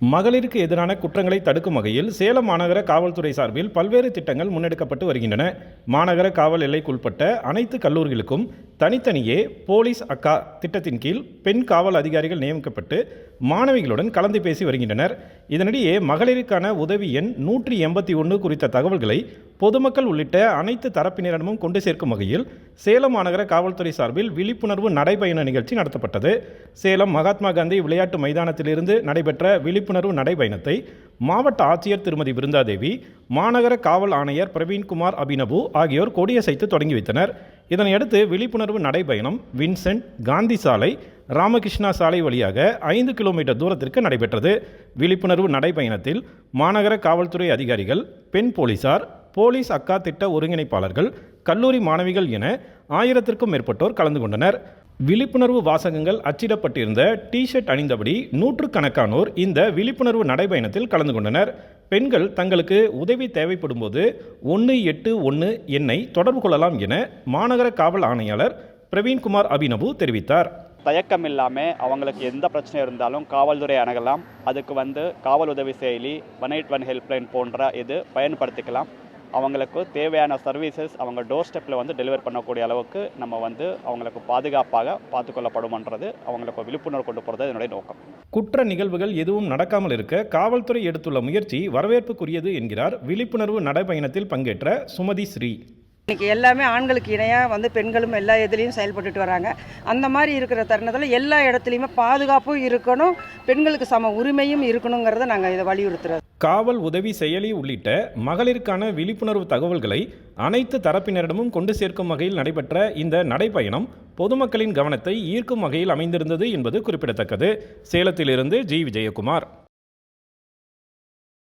மகளிருக்கு எதிரான குற்றங்களை தடுக்கும் வகையில் சேலம் மாநகர காவல்துறை சார்பில் பல்வேறு திட்டங்கள் முன்னெடுக்கப்பட்டு வருகின்றன. மாநகர காவல் எல்லைக்குட்பட்ட அனைத்து கல்லூரிகளுக்கும் தனித்தனியே போலீஸ் அக்கா திட்டத்தின் கீழ் பெண் காவல் அதிகாரிகள் நியமிக்கப்பட்டு மாணவிகளுடன் கலந்து பேசி வருகின்றனர். இதனிடையே மகளிருக்கான உதவி எண் நூற்றி எண்பத்தி ஒன்று குறித்த தகவல்களை பொதுமக்கள் உள்ளிட்ட அனைத்து தரப்பினரிடமும் கொண்டு சேர்க்கும் வகையில் சேலம் மாநகர காவல்துறை சார்பில் விழிப்புணர்வு நடைபயண நிகழ்ச்சி நடத்தப்பட்டது. சேலம் மகாத்மா காந்தி விளையாட்டு மைதானத்திலிருந்து நடைபெற்ற விழிப்புணர்வு நடைபயணத்தை மாவட்ட ஆட்சியர் திருமதி பிருந்தாதேவி மாநகர காவல் ஆணையர் பிரவீன்குமார் அபினபு ஆகியோர் கொடியசைத்து தொடங்கி வைத்தனர். இதனையடுத்து விழிப்புணர்வு நடைபயணம் வின்சென்ட் காந்தி சாலை ராமகிருஷ்ணா சாலை வழியாக ஐந்து கிலோமீட்டர் தூரத்திற்கு நடைபெற்றது. விழிப்புணர்வு நடைபயணத்தில் மாநகர காவல்துறை அதிகாரிகள் பெண் போலீசார் போலீஸ் அக்கா திட்ட ஒருங்கிணைப்பாளர்கள் கல்லூரி மாணவிகள் என ஆயிரத்திற்கும் மேற்பட்டோர் கலந்து கொண்டனர். விழிப்புணர்வு வாசகங்கள் அச்சிடப்பட்டிருந்த டி ஷர்ட் அணிந்தபடி நூற்றுக்கணக்கானோர் இந்த விழிப்புணர்வு நடைபயணத்தில் கலந்து கொண்டனர். பெண்கள் தங்களுக்கு உதவி தேவைப்படும் போது ஒன்று எட்டு ஒன்று எண்ணை தொடர்பு கொள்ளலாம் என மாநகர காவல் ஆணையாளர் பிரவீன்குமார் அபினவு தெரிவித்தார். தயக்கம் இல்லாமல் அவங்களுக்கு எந்த பிரச்சனை இருந்தாலும் காவல்துறை அணுகலாம். அதுக்கு வந்து காவல் உதவி செயலி ஒன் எயிட் ஒன் ஹெல்ப்லைன் போன்ற இது பயன்படுத்திக்கலாம். அவங்களுக்கு தேவையான சர்வீசஸ் அவங்க டோர் ஸ்டெப்பில் வந்து டெலிவர் பண்ணக்கூடிய அளவுக்கு நம்ம வந்து அவங்களுக்கு பாதுகாப்பாக பார்த்துக்கொள்ளப்படுமன்றது அவங்களுக்கு விழிப்புணர்வு கொண்டு போகிறது என்னுடைய நோக்கம். குற்ற நிகழ்வுகள் எதுவும் நடக்காமல் இருக்க காவல்துறை எடுத்துள்ள முயற்சி வரவேற்புக்குரியது என்கிறார் விழிப்புணர்வு நடைபயணத்தில் பங்கேற்ற சுமதி ஸ்ரீ. இன்னைக்கு எல்லாமே ஆண்களுக்கு இணையாக வந்து பெண்களும் எல்லா இதுலேயும் செயல்பட்டுட்டு வராங்க. அந்த மாதிரி இருக்கிற தருணத்தில் எல்லா இடத்துலையுமே பாதுகாப்பும் இருக்கணும் பெண்களுக்கு சம உரிமையும் இருக்கணுங்கிறத நாங்கள் இதை வலியுறுத்துறோம். காவல் உதவி செயலி உள்ளிட்ட மகளிருக்கான விழிப்புணர்வு தகவல்களை அனைத்து தரப்பினரிடமும் கொண்டு சேர்க்கும் வகையில் நடைபெற்ற இந்த நடைப்பயணம் பொதுமக்களின் கவனத்தை ஈர்க்கும் வகையில் அமைந்திருந்தது என்பது குறிப்பிடத்தக்கது. சேலத்திலிருந்து ஜி. விஜயகுமார்.